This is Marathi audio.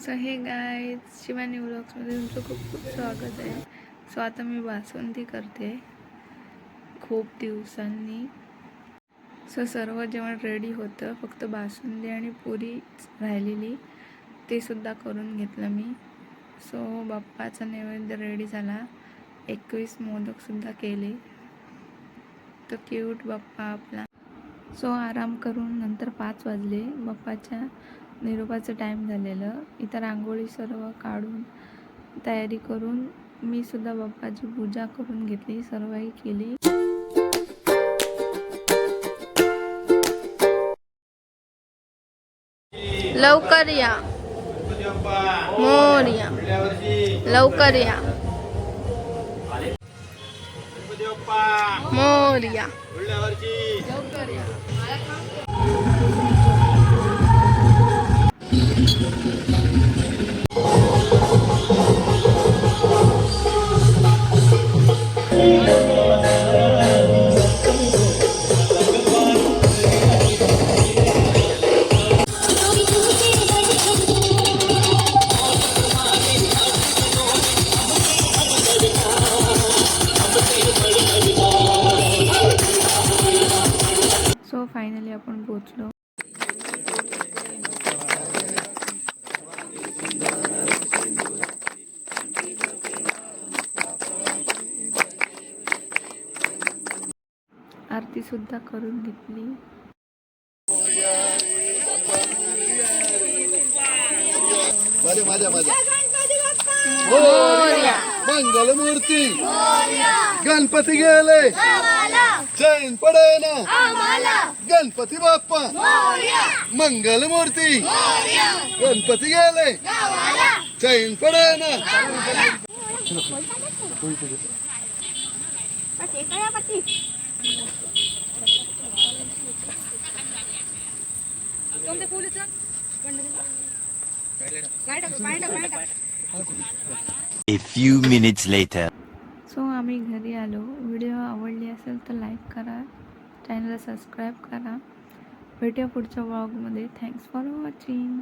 सो हे गाय शिवानी व्लॉग्समध्ये तुमचं खूप खूप स्वागत आहे. सो आता मी बासुंदी करते. खूप दिवसांनी. सो सर्व जेवण रेडी होतं. फक्त बासुंदी आणि पुरी राहिलेली. ते सुद्धा करून घेतलं मी. सो बाप्पाचा नैवेद्य रेडी झाला. एकवीस मोदकसुद्धा केले. तर क्यूट बाप्पा आपला. सो आराम करून नंतर पाच वाजले. बाप्पाच्या निरोपाचं टाईम झालेलं. इथं रांगोळी सर्व काढून तयारी करून मी सुद्धा बाप्पाची पूजा करून घेतली सर्वही केली. लवकर या. मोर्या लवकर या. मोर्या लवकर या. फायनली आपण पोचलो आरती सुद्धा करून घेतली. मोरया. मंगल मूर्ती गणपती गेले. चैन पडे ना गणपती बाप्पा. मंगल मूर्ती गणपती गेले. चैन पडे ना A few minutes later. So आम्ही घरी आलो. व्हिडिओ आवडली असेल तर लाईक करा. चॅनलला सबस्क्राईब करा. भेटूया पुढच्या व्लॉगमध्ये थँक्स फॉर वॉचिंग